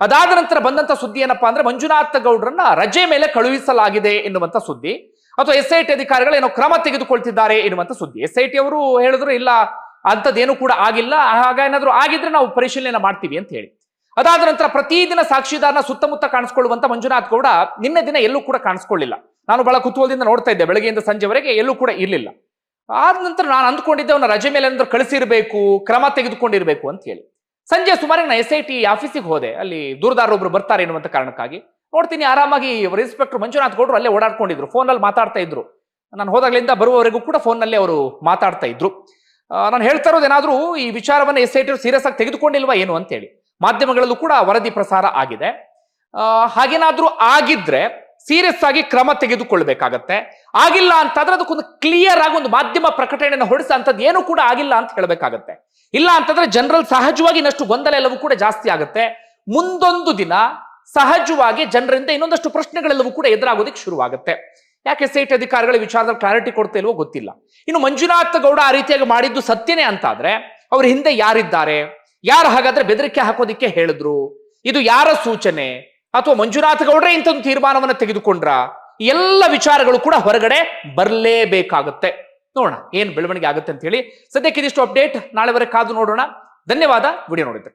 Speaker 1: ಅದಾದ ನಂತರ ಬಂದಂತ ಸುದ್ದಿ ಏನಪ್ಪಾ ಅಂದ್ರೆ ಮಂಜುನಾಥ ಗೌಡ್ರನ್ನ ರಜೆ ಮೇಲೆ ಕಳುಹಿಸಲಾಗಿದೆ ಎನ್ನುವಂತ ಸುದ್ದಿ. ಅಥವಾ ಎಸ್ ಐ ಅಧಿಕಾರಿಗಳು ಏನೋ ಕ್ರಮ ತೆಗೆದುಕೊಳ್ತಿದ್ದಾರೆ ಎನ್ನುವಂತ ಸುದ್ದಿ. ಎಸ್ ಐ ಅವರು ಹೇಳಿದ್ರು, ಇಲ್ಲ, ಅಂಥದ್ದೇನು ಕೂಡ ಆಗಿಲ್ಲ. ಹಾಗೇನಾದ್ರೂ ಆಗಿದ್ರೆ ನಾವು ಪರಿಶೀಲನೆ ಮಾಡ್ತೀವಿ ಅಂತ ಹೇಳಿ. ಅದಾದ ನಂತರ ಪ್ರತಿದಿನ ಸಾಕ್ಷಿದಾರನ ಸುತ್ತಮುತ್ತ ಕಾಣಿಸ್ಕೊಳ್ಳುವಂತ ಮಂಜುನಾಥ್ ಗೌಡ ನಿನ್ನೆ ದಿನ ಎಲ್ಲೂ ಕೂಡ ಕಾಣಿಸ್ಕೊಳ್ಳಿಲ್ಲ. ನಾನು ಬಹಳ ಕುತೂಹಲದಿಂದ ನೋಡ್ತಾ ಇದ್ದೆ, ಬೆಳಗ್ಗೆಯಿಂದ ಸಂಜೆವರೆಗೆ ಎಲ್ಲೂ ಕೂಡ ಇರಲಿಲ್ಲ. ಆದ ನಂತರ ನಾನು ಅಂದ್ಕೊಂಡಿದ್ದೆ ಅವನ ರಜೆ ಮೇಲೆ ಅಂದ್ರೆ ಕಳಿಸಿರ್ಬೇಕು, ಕ್ರಮ ತೆಗೆದುಕೊಂಡಿರ್ಬೇಕು ಅಂತ ಹೇಳಿ. ಸಂಜೆ ಸುಮಾರಿಗೆ ನಾನು ಎಸ್ ಐ ಟಿ ಆಫೀಸಿಗೆ ಹೋದೆ. ಅಲ್ಲಿ ದೂರದಾರೊಬ್ರು ಬರ್ತಾರೆ ಎನ್ನುವಂತ ಕಾರಣಕ್ಕಾಗಿ. ನೋಡ್ತೀನಿ, ಆರಾಮಾಗಿ ಈ ಇನ್ಸ್ಪೆಕ್ಟರ್ ಮಂಜುನಾಥ್ ಗೌಡ್ರು ಅಲ್ಲೇ ಓಡಾಡ್ಕೊಂಡಿದ್ರು. ಫೋನಲ್ಲಿ ಮಾತಾಡ್ತಾ ಇದ್ರು. ನಾನು ಹೋದಾಗ್ಲಿಂದ ಬರುವವರೆಗೂ ಕೂಡ ಫೋನ್ನಲ್ಲೇ ಅವರು ಮಾತಾಡ್ತಾ ಇದ್ರು. ನಾನು ಹೇಳ್ತಾ ಇರೋದೇನಾದ್ರೂ ಈ ವಿಚಾರವನ್ನು ಎಸ್ ಐ ಟಿ ಸೀರಿಯಸ್ ಆಗಿ ತೆಗೆದುಕೊಂಡಿಲ್ವಾ ಏನು ಅಂತೇಳಿ ಮಾಧ್ಯಮಗಳಲ್ಲೂ ಕೂಡ ವರದಿ ಪ್ರಸಾರ ಆಗಿದೆ. ಹಾಗೇನಾದರೂ ಹಾಗೇನಾದ್ರೂ ಆಗಿದ್ರೆ ಸೀರಿಯಸ್ ಆಗಿ ಕ್ರಮ ತೆಗೆದುಕೊಳ್ಬೇಕಾಗತ್ತೆ ಆಗಿಲ್ಲ ಅಂತಂದ್ರೆ ಅದಕ್ಕೊಂದು ಕ್ಲಿಯರ್ ಆಗಿ ಒಂದು ಮಾಧ್ಯಮ ಪ್ರಕಟಣೆಯನ್ನು ಹೊಡಿಸೋ ಏನು ಕೂಡ ಆಗಿಲ್ಲ ಅಂತ ಹೇಳಬೇಕಾಗತ್ತೆ. ಇಲ್ಲ ಅಂತಂದ್ರೆ ಜನರಲ್ ಸಹಜವಾಗಿ ಇನ್ನಷ್ಟು ಗೊಂದಲ ಎಲ್ಲವೂ ಕೂಡ ಜಾಸ್ತಿ ಆಗುತ್ತೆ. ಮುಂದೊಂದು ದಿನ ಸಹಜವಾಗಿ ಜನರಿಂದ ಇನ್ನೊಂದಷ್ಟು ಪ್ರಶ್ನೆಗಳೆಲ್ಲವೂ ಕೂಡ ಎದುರಾಗೋದಕ್ಕೆ ಶುರುವಾಗುತ್ತೆ. ಯಾಕೆ ಎಸ್ ಅಧಿಕಾರಿಗಳ ವಿಚಾರದಲ್ಲಿ ಕ್ಲಾರಿಟಿ ಕೊಡ್ತಾ ಇಲ್ವೋ ಗೊತ್ತಿಲ್ಲ. ಇನ್ನು ಮಂಜುನಾಥ ಗೌಡ ಆ ರೀತಿಯಾಗಿ ಮಾಡಿದ್ದು ಸತ್ಯನೇ ಅಂತಾದ್ರೆ ಅವ್ರ ಹಿಂದೆ ಯಾರಿದ್ದಾರೆ? ಯಾರು ಹಾಗಾದ್ರೆ ಬೆದರಿಕೆ ಹಾಕೋದಿಕ್ಕೆ ಹೇಳಿದ್ರು? ಇದು ಯಾರ ಸೂಚನೆ? ಅಥವಾ ಮಂಜುನಾಥ ಗೌಡ್ರೆ ಇಂಥೊಂದು ತೀರ್ಮಾನವನ್ನು ತೆಗೆದುಕೊಂಡ್ರ ಎಲ್ಲ ವಿಚಾರಗಳು ಕೂಡ ಹೊರಗಡೆ ಬರಲೇಬೇಕಾಗುತ್ತೆ. ನೋಡೋಣ, ಏನ್ ಬೆಳವಣಿಗೆ ಆಗುತ್ತೆ ಅಂತ ಹೇಳಿ. ಸದ್ಯಕ್ಕೆ ಇದಿಷ್ಟು ಅಪ್ಡೇಟ್ ನಾಳೆವರೆಗೆ ಕಾದು ನೋಡೋಣ. ಧನ್ಯವಾದ. ವಿಡಿಯೋ ನೋಡಿದ್ದಕ್ಕೆ.